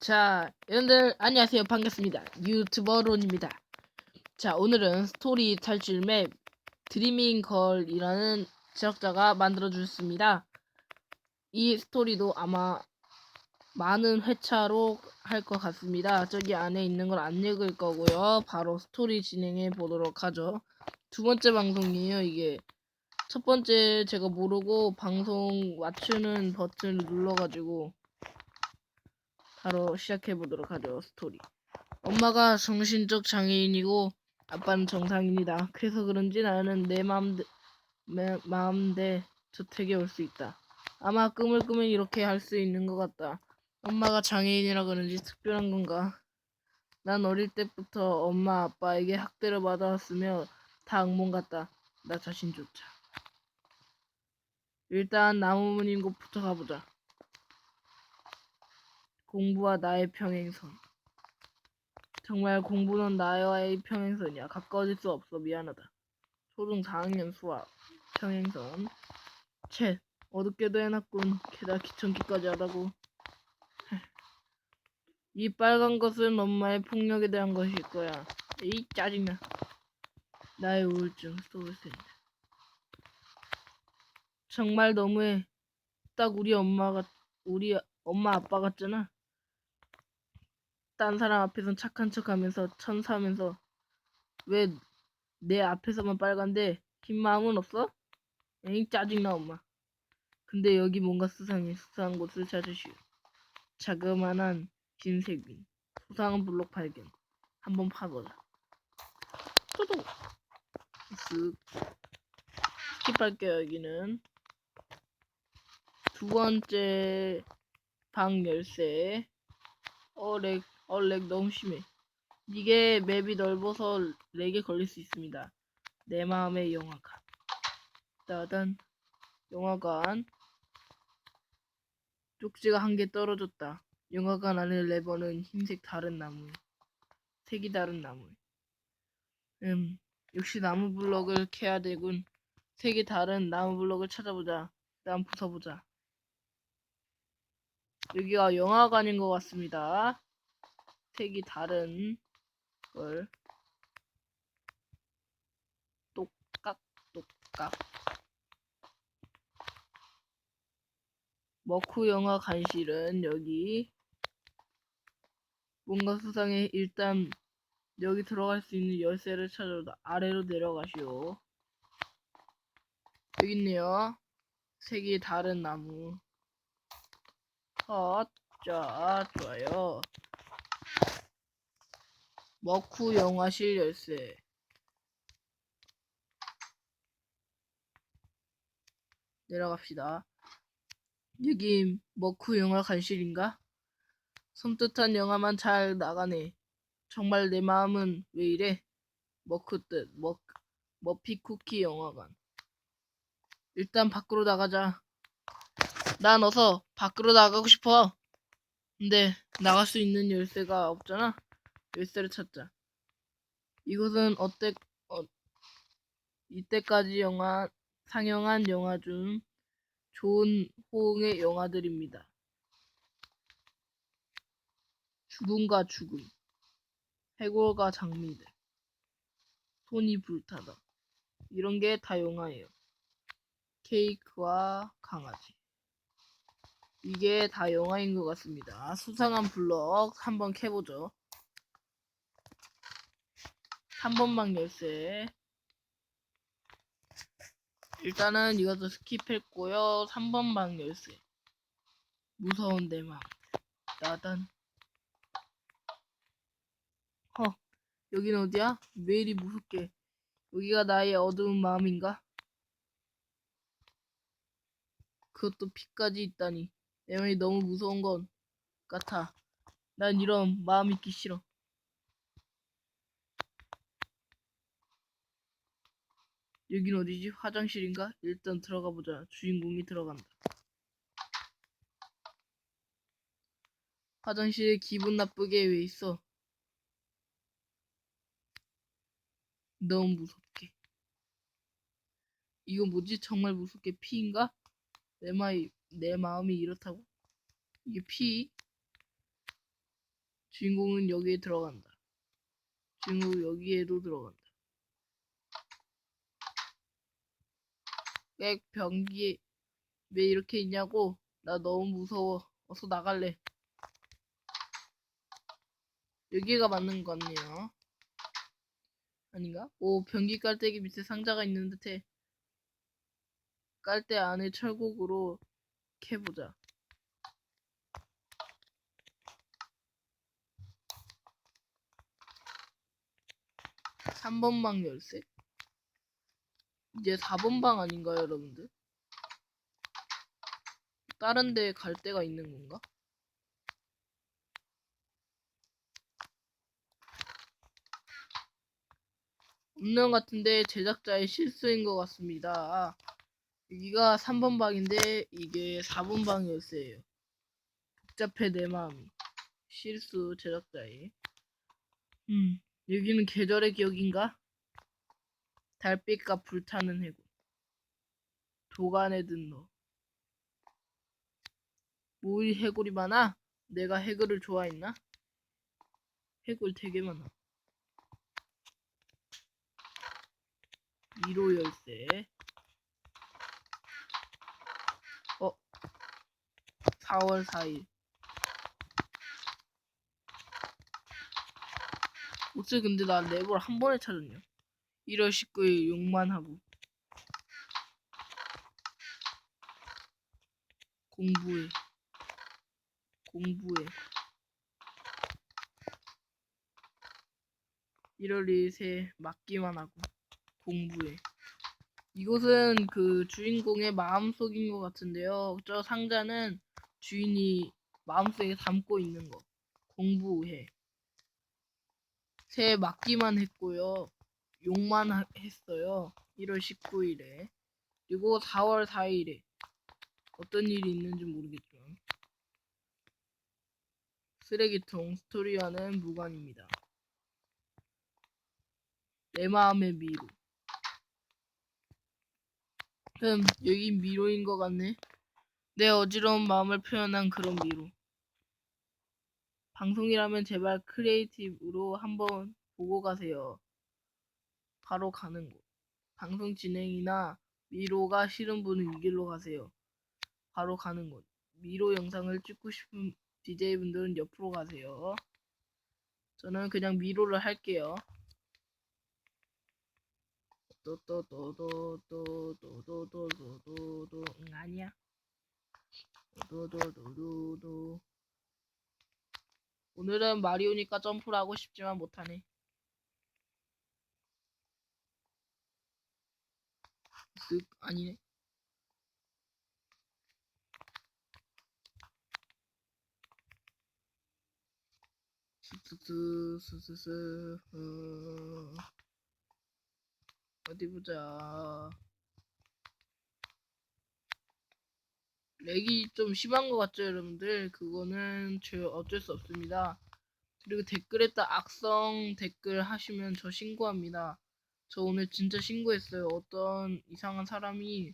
자, 여러분들 안녕하세요. 반갑습니다. 유튜버 론입니다. 자, 오늘은 스토리 탈출 맵 드리밍 걸이라는 제작자가 만들어 주셨습니다. 이 스토리도 아마 많은 회차로 할 것 같습니다. 저기 안에 있는 걸 안 읽을 거고요. 바로 스토리 진행해 보도록 하죠. 두 번째 방송이에요, 이게. 첫 번째 제가 모르고 방송 맞추는 버튼을 눌러가지고 바로 시작해 보도록 하죠 스토리. 엄마가 정신적 장애인이고 아빠는 정상인이다. 그래서 그런지 나는 내 마음대 매- 마음대 저택에 올 수 있다. 아마 꿈을 꾸면 이렇게 할 수 있는 것 같다. 엄마가 장애인이라 그런지 특별한 건가? 난 어릴 때부터 엄마 아빠에게 학대를 받아왔으며 다 악몽 같다. 나 자신조차. 일단 나무문인 곳부터 가보자. 공부와 나의 평행선. 정말 공부는 나와의 평행선이야. 가까워질 수 없어. 미안하다. 초등 4학년 수학. 평행선. 채. 어둡게도 해놨군. 게다가 귀청기까지 하다고. 이 빨간 것은 엄마의 폭력에 대한 것일 거야. 이 짜증나. 나의 우울증. 소울센. 정말 너무해. 딱 우리 엄마가 우리 엄마 아빠 같잖아. 딴 사람 앞에선 착한 척하면서 천사하면서 왜 내 앞에서만 빨간데 흰 마음은 없어? 에잉 짜증나 엄마. 근데 여기 뭔가 수상해. 수상한 곳을 찾으시오. 자그마한 흰색 빈. 수상한 블록 발견. 한번 파보자. 또도. 쓱. 스킵할게요 여기는. 두 번째 방 열쇠. 어렉 어 렉 너무 심해. 이게 맵이 넓어서 렉에 걸릴 수 있습니다. 내 마음의 영화관. 따단 영화관. 쪽지가 한 개 떨어졌다. 영화관 안에 레버는 흰색 다른 나무. 색이 다른 나무. 음, 역시 나무 블럭을 캐야 되군. 색이 다른 나무 블럭을 찾아보자. 난 부숴보자. 여기가 영화관인 것 같습니다. 색이 다른 걸 똑깍 똑깍 머쿠 영화 간실은 여기 뭔가 수상해 일단 여기 들어갈 수 있는 열쇠를 찾아 아래로 내려가시오. 여기 있네요. 색이 다른 나무. 컷, 자, 좋아요. 머쿠 영화실 열쇠. 내려갑시다. 여기 머쿠 영화 간실인가? 섬뜩한 영화만 잘 나가네. 정말 내 마음은 왜 이래? 머쿠 뜻, 머, 머피 쿠키 영화관. 일단 밖으로 나가자. 난 어서 밖으로 나가고 싶어. 근데 나갈 수 있는 열쇠가 없잖아. 열쇠를 찾자. 이것은 어때 어, 이때까지 영화 상영한 영화 중 좋은 호응의 영화들입니다. 죽음과 죽음, 해골과 장미들, 손이 불타다. 이런 게 다 영화예요. 케이크와 강아지. 이게 다 영화인 것 같습니다. 수상한 블럭 한번 캐보죠. 3번방 열쇠. 일단은 이것도 스킵했고요. 3번방 열쇠. 무서운 내 마음. 나단. 허, 여긴 어디야? 왜 이리 무섭게. 여기가 나의 어두운 마음인가? 그것도 피까지 있다니. 내 마음이 너무 무서운 건 같아. 난 이런 마음 있기 싫어. 여긴 어디지? 화장실인가? 일단 들어가 보자. 주인공이 들어간다. 화장실에 기분 나쁘게 왜 있어? 너무 무섭게. 이거 뭐지? 정말 무섭게 피인가? 내 마이 내 마음이 이렇다고? 이게 피? 주인공은 여기에 들어간다. 주인공 여기에도 들어간다. 왜 변기 왜 이렇게 있냐고? 나 너무 무서워. 어서 나갈래. 여기가 맞는 것 같네요. 아닌가? 오, 변기 깔때기 밑에 상자가 있는 듯해. 깔때 안에 철곡으로 캐보자. 3번 방 열쇠? 이제 4번 방 아닌가요, 여러분들? 다른 데 갈 데가 있는 건가? 없는 것 같은데 제작자의 실수인 것 같습니다. 여기가 3번 방인데 이게 4번 방 열쇠예요. 복잡해 내 마음이. 실수 제작자의. 음, 여기는 계절의 기억인가? 달빛과 불타는 해군. 도간에 든 너. 뭐이 해골이 많아? 내가 해골을 좋아했나? 해골 되게 많아. 1호 열쇠. 어. 4월 4일. 어째 근데 나 랩을 한 번에 찾았냐? 1월 19일 용만하부. 공부해. 공부해. 1월 2일 맞기만 하고. 공부해. 이곳은 그 주인공의 마음속인 것 같은데요. 저 상자는 주인이 마음속에 담고 있는 거. 공부해. 새해 맞기만 했고요. 욕만 하- 했어요. 1월 19일에. 그리고 4월 4일에. 어떤 일이 있는지 모르겠지만. 쓰레기통 스토리와는 무관입니다. 내 마음의 미로. 음, 여기 미로인 것 같네. 내 어지러운 마음을 표현한 그런 미로. 방송이라면 제발 크리에이티브로 한번 보고 가세요. 바로 가는 곳. 방송 진행이나 미로가 싫은 분은 이 길로 가세요. 바로 가는 곳. 미로 영상을 찍고 싶은 DJ분들은 옆으로 가세요. 저는 그냥 미로를 할게요. 또또또또또또또또또또 응 아니야. 또또또또또 오늘은 마리오니까 점프를 하고 싶지만 못하네. 쓱 아니네. 스스스 스스스 어... 어디 보자. 렉이 좀 심한 것 같죠, 여러분들? 그거는 저 어쩔 수 없습니다. 그리고 댓글에다 악성 댓글 하시면 저 신고합니다. 저 오늘 진짜 신고했어요. 어떤 이상한 사람이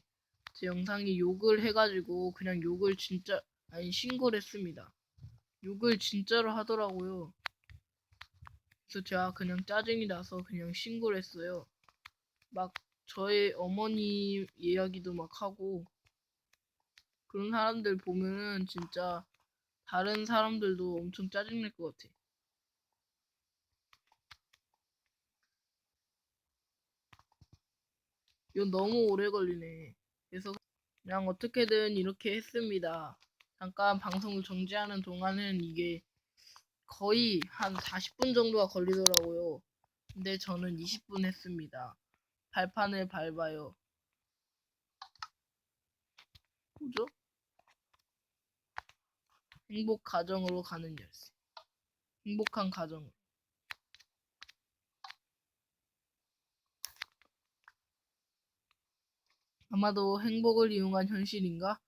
제 영상에 욕을 해가지고 그냥 욕을 진짜 아니 신고를 했습니다. 욕을 진짜로 하더라고요. 그래서 제가 그냥 짜증이 나서 그냥 신고를 했어요. 막 저의 어머니 이야기도 막 하고 그런 사람들 보면은 진짜 다른 사람들도 엄청 짜증날 것 같아. 이거 너무 오래 걸리네. 그래서 그냥 어떻게든 이렇게 했습니다. 잠깐 방송을 정지하는 동안은 이게 거의 한 40분 정도가 걸리더라고요. 근데 저는 20분 했습니다. 발판을 밟아요. 뭐죠? 행복 가정으로 가는 열쇠. 행복한 가정. 아마도 행복을 이용한 현실인가?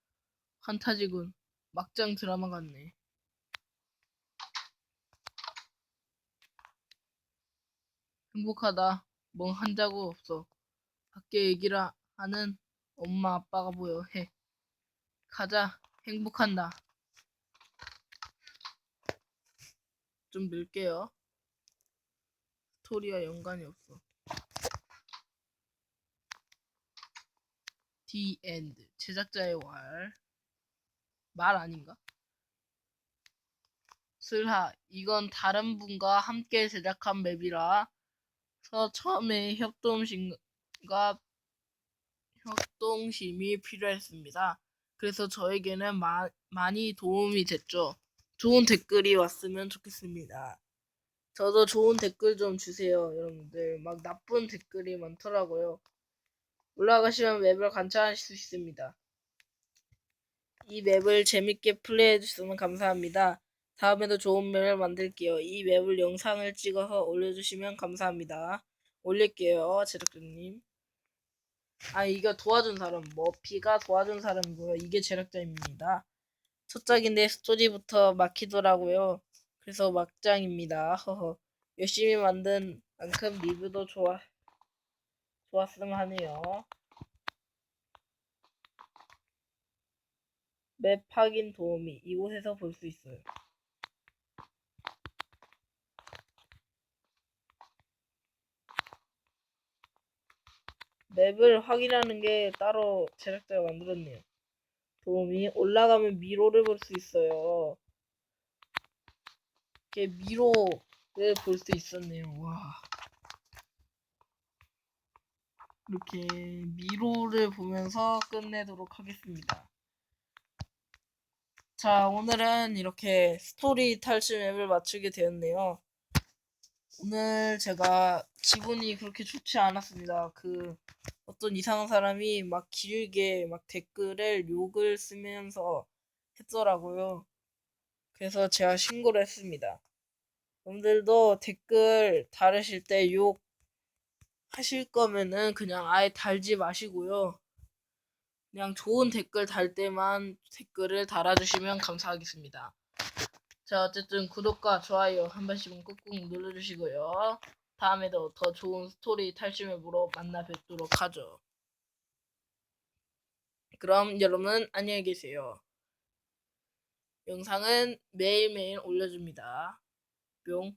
판타지군. 막장 드라마 같네. 행복하다. 뭐한 자국 없어. 밖에 얘기를 하는 엄마 아빠가 보여. 해. 가자. 행복한다. 좀 넣을게요. 스토리와 연관이 없어. The End. 제작자의 왈. 말 아닌가? 슬하. 이건 다른 분과 함께 제작한 맵이라 서 처음에 협동심과 협동심이 필요했습니다. 그래서 저에게는 마- 많이 도움이 됐죠. 좋은 댓글이 왔으면 좋겠습니다. 저도 좋은 댓글 좀 주세요, 여러분들. 막 나쁜 댓글이 많더라고요. 올라가시면 맵을 관찰하실 수 있습니다. 이 맵을 재밌게 플레이해 주시면 감사합니다. 다음에도 좋은 맵을 만들게요. 이 맵을 영상을 찍어서 올려주시면 감사합니다. 올릴게요, 제작자님. 아, 이거 도와준 사람, 머피가 도와준 사람이고요. 이게 제작자입니다. 첫 작인데 스토리부터 막히더라고요. 그래서 막장입니다. 허허. 열심히 만든 만큼 리뷰도 좋아, 좋았으면 하네요. 맵 확인 도우미. 이곳에서 볼 수 있어요. 맵을 확인하는 게 따로 제작자가 만들었네요. 도움이 올라가면 미로를 볼 수 있어요. 이렇게 미로를 볼 수 있었네요. 와. 이렇게 미로를 보면서 끝내도록 하겠습니다. 자, 오늘은 이렇게 스토리 탈출 맵을 맞추게 되었네요. 오늘 제가 기분이 그렇게 좋지 않았습니다. 그 어떤 이상한 사람이 막 길게 막 댓글에 욕을 쓰면서 했더라고요. 그래서 제가 신고를 했습니다. 여러분들도 댓글 다르실 때 욕 하실 거면은 그냥 아예 달지 마시고요. 그냥 좋은 댓글 달 때만 댓글을 달아주시면 감사하겠습니다. 자, 어쨌든 구독과 좋아요 한 번씩은 꾹꾹 눌러주시고요. 다음에도 더 좋은 스토리 탈출맵으로 만나 뵙도록 하죠. 그럼 여러분 안녕히 계세요. 영상은 매일매일 올려줍니다. 뿅.